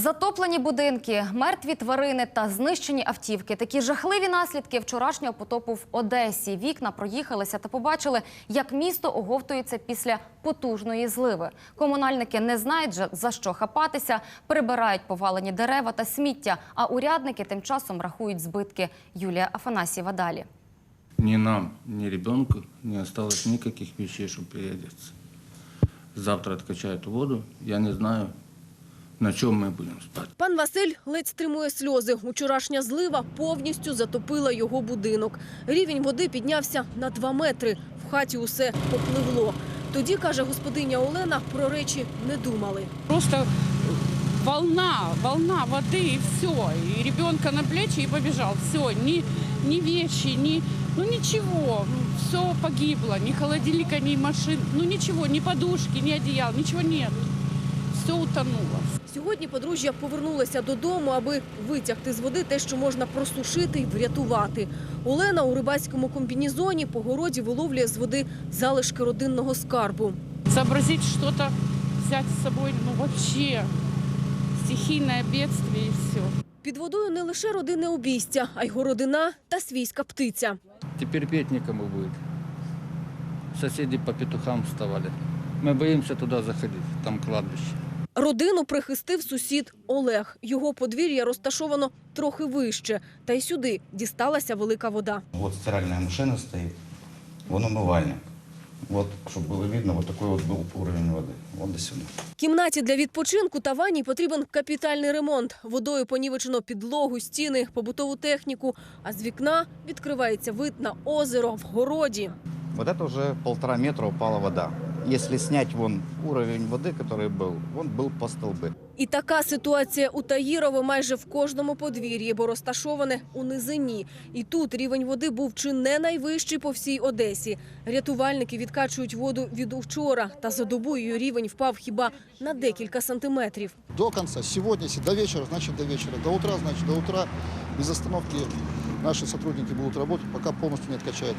Затоплені будинки, мертві тварини та знищені автівки. Такі жахливі наслідки вчорашнього потопу в Одесі. Вікна проїхалися та побачили, як місто оговтується після потужної зливи. Комунальники не знають за що хапатися, прибирають повалені дерева та сміття. А урядники тим часом рахують збитки. Юлія Афанасьєва далі. Ни нам, ни ребенку не осталось никаких вещей, чтобы переодеться. Завтра откачают воду. Я не знаю, на чем мы будем спать. Пан Василь ледь стримує сльози. Учорашня злива повністю затопила його будинок. Рівень води піднявся на два метри. В хаті усе попливло. Тоді, каже господиня Олена, про речі не думали. Просто волна, волна воды и все. И ребенка на плечи и побежал. Все, ни, ни вещи, ни, ну ничего. Все погибло. Ни холодильника, ни машин. Ну ничего, ни подушки, ни одеял, ничего нет. Все утонуло. Сьогодні подружжя повернулося додому, аби витягти з води те, що можна просушити і врятувати. Олена у рибацькому комбінізоні по городі виловлює з води залишки родинного скарбу. Сообразить что-то взять с собой, ну вообще стихийное бедствие и все. Під водою не лише родинне обійстя, а й городина та свійська птиця. Теперь петь некому будет. Соседи по петухам вставали. Мы боимся туда заходить, там кладбище. Родину прихистив сусід Олег. Його подвір'я розташовано трохи вище. Та й сюди дісталася велика вода. Вот стиральная машина стоит, вон умывальник. Вот, чтобы было видно, вот такой вот был уровень воды. Вот до сюда. Кімнаті для відпочинку та ванні потрібен капітальний ремонт. Водою понівечено підлогу, стіни, побутову техніку. А з вікна відкривається вид на озеро в городі. Вот это уже полтора метра упала вода. Если снять вон уровень воды, который был, он был по столбы. І така ситуація у Таїрово майже в кожному подвір'ї, бо розташоване у низині. І тут рівень води був чи не найвищий по всій Одесі. Рятувальники відкачують воду від учора, та за добу її рівень впав хіба на декілька сантиметрів. до конца. Сегодня, если до вечера, значит до вечера. До утра, значит до утра. Без остановки наши сотрудники будут работать, пока полностью не откачают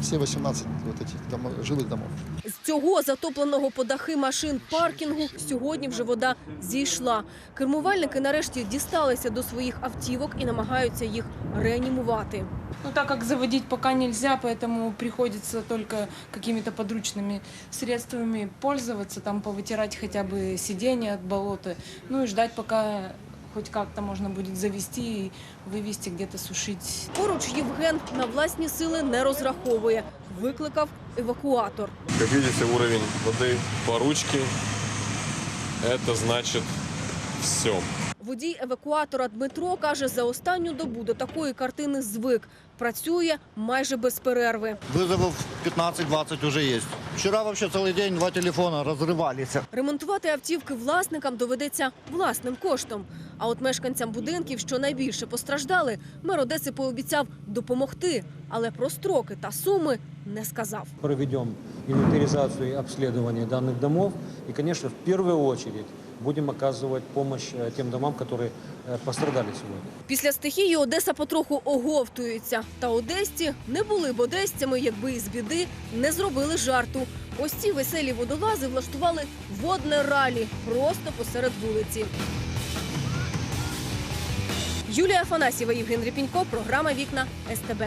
все 18 вот этих домо- жилых домов. З цього затопленого по дахи машин паркінгу сьогодні вже вода зійшла. Кермувальники нарешті дісталися до своїх автівок і намагаються їх реанімувати. Ну, так как заводить пока нельзя, поэтому приходится только какими-то подручными средствами пользоваться, там повытирать хотя бы сиденье от болота, ну и ждать, пока хоть как-то можно будет завести и вывести где-то сушить. Поруч Євген на власні сили не розраховує. Викликав евакуатор. Как видите, уровень воды по ручке. Это значит все. Водій евакуатора Дмитро каже, за останню добу до такої картини звик. Працює майже без перерви. Вызовов 15-20 уже есть. Вчера вообще целый день два телефона разрывались. Ремонтувати автівки власникам доведеться власним коштом. А от мешканцям будинків, що найбільше постраждали, мер Одеси пообіцяв допомогти, але про строки та суми не сказав. проведем инвентаризацию и обследование данных домов. И, конечно, в первую очередь будем оказывать помощь э, тем домам, которые э, пострадали сегодня. Після стихії Одеса потроху оговтується. Та одесці не були б одесцями, якби із біди не зробили жарту. Ось ці веселі водолази влаштували водне ралі просто посеред вулиці. Юлія Афанасьєва, Євген Репінько, програма Вікна СТБ.